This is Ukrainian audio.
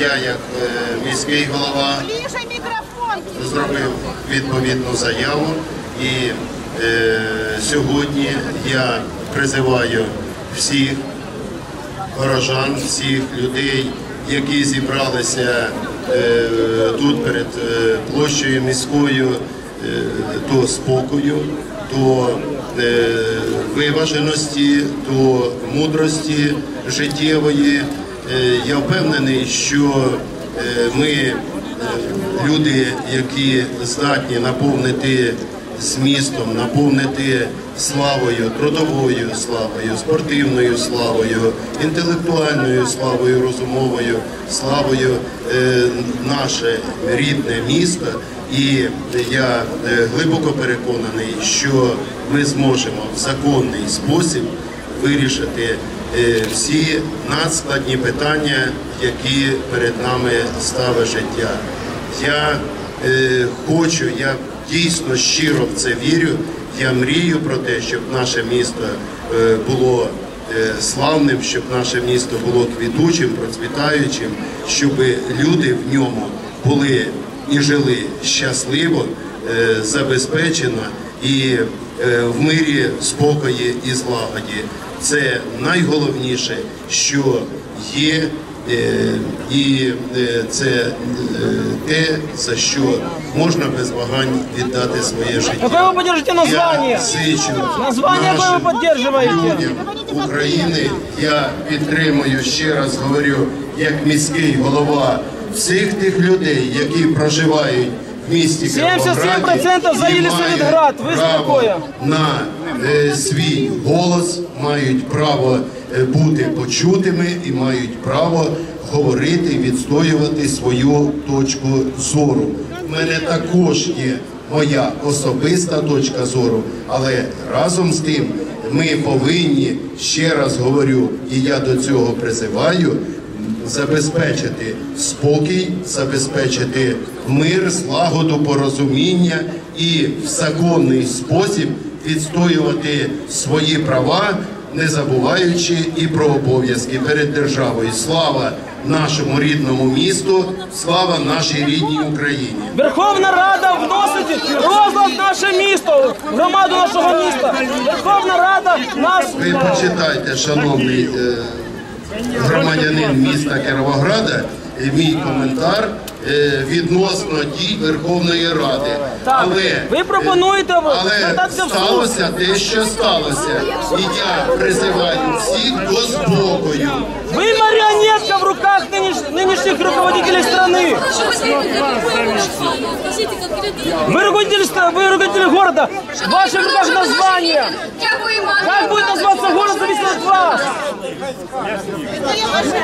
Я, як е, міський голова, зробив відповідну заяву і е, сьогодні я призиваю всіх горожан, всіх людей, які зібралися е, тут перед е, площею міською, е, до спокою, до е, виваженості, до мудрості життєвої. Е, Я впевнений, що е, ми е, люди, які здатні наповнити змістом, наповнити славою, трудовою славою, спортивною славою, інтелектуальною славою, розумовою славою наше рідне місто. І я глибоко переконаний, що ми зможемо в законний спосіб вирішити е, всі надскладні питання, які перед нами ставить життя. Я е, хочу, я дійсно щиро в це вірю. Я мрію про те, щоб наше місто е, було славним, щоб наше місто було квітучим, процвітаючим, щоб люди в ньому були і жили щасливо, забезпечено і в мирі, спокої і злагоді. Це найголовніше, що є. Е, І е, це е, те, за що можна без вагань віддати своє життя. Какое вы поддержите название? Я зичу Название какое нашим людям України. Я підтримую ще раз говорю, як міський голова всіх тих людей, які проживають місті 77% Кіровограді за і Єлисаветград. мають Ви спокою. на е, свій голос, мають право е, бути почутими і мають право говорити, відстоювати свою точку зору. У мене також є моя особиста точка зору, але разом з тим ми повинні ще раз говорю, і я до цього призиваю. Забезпечити спокій, забезпечити мир, злагоду, порозуміння і в законний спосіб відстоювати свої права, не забуваючи і про обов'язки перед державою. Слава нашому рідному місту, слава нашій рідній Україні. Верховна Рада вносить розлад в наше місто, громаду нашого міста. Верховна Рада нас Ви почитайте, шановний е, громадянин міста Кіровограда, е, мій коментар е, відносно дій Верховної Ради. Так, Але ви пропонуєте але звертатися в суд. сталося те, що сталося, і я призиваю всіх до спокою. Вы марионетка в руках нынеш- нынешних руководителей страны. Скажите конкретно. Вы руководитель, стра- вы руководитель города. В ваших руках название. Как будет называться город, вас. Это я ваше